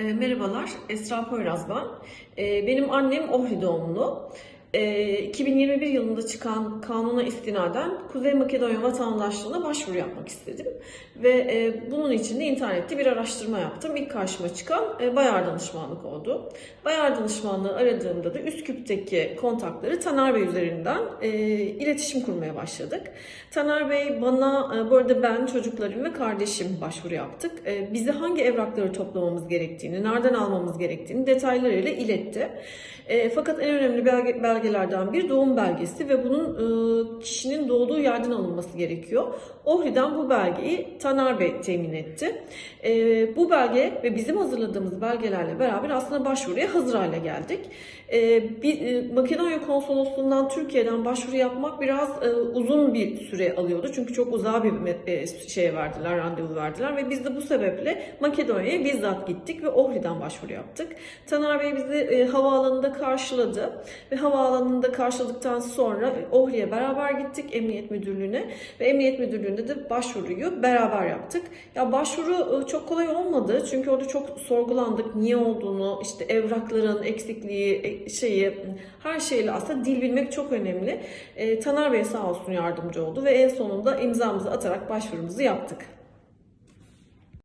E, merhabalar, Esra Poyraz ben. E, benim annem Ohri doğumlu. E, 2021 yılında çıkan kanuna istinaden Kuzey Makedonya vatandaşlığına başvuru yapmak istedim. Ve e, bunun için de internette bir araştırma yaptım. İlk karşıma çıkan e, Bayar Danışmanlık oldu. Bayar Danışmanlığı aradığımda da Üsküp'teki kontakları Taner Bey üzerinden e, iletişim kurmaya başladık. Taner Bey bana, bu arada ben, çocuklarım ve kardeşim başvuru yaptık. Bize hangi evrakları toplamamız gerektiğini, nereden almamız gerektiğini detaylarıyla iletti. E, fakat en önemli belge, belgelerden bir doğum belgesi ve bunun e, kişinin doğduğu yerden alınması gerekiyor. Ohri'den bu belgeyi Taner Bey temin etti. E, bu belge ve bizim hazırladığımız belgelerle beraber aslında başvuruya hazır hale geldik. E, bir, e, Makedonya Konsolosluğundan Türkiye'den başvuru yapmak biraz e, uzun bir süre alıyordu. Çünkü çok uzağa bir e, şey verdiler, randevu verdiler ve biz de bu sebeple Makedonya'ya bizzat gittik ve Ohri'den başvuru yaptık. Taner Bey bizi e, havaalanında karşıladı ve havaalanında karşıladıktan sonra Ohri'ye beraber gittik Emniyet Müdürlüğü'ne ve Emniyet Müdürlüğü'nde de başvuruyu beraber yaptık. Ya başvuru e, çok kolay olmadı çünkü orada çok sorgulandık niye olduğunu, işte evrakların eksikliği, e, şeyi, her şeyle aslında dil bilmek çok önemli. E, Taner Bey sağ olsun yardımcı oldu ve en sonunda imzamızı atarak başvurumuzu yaptık.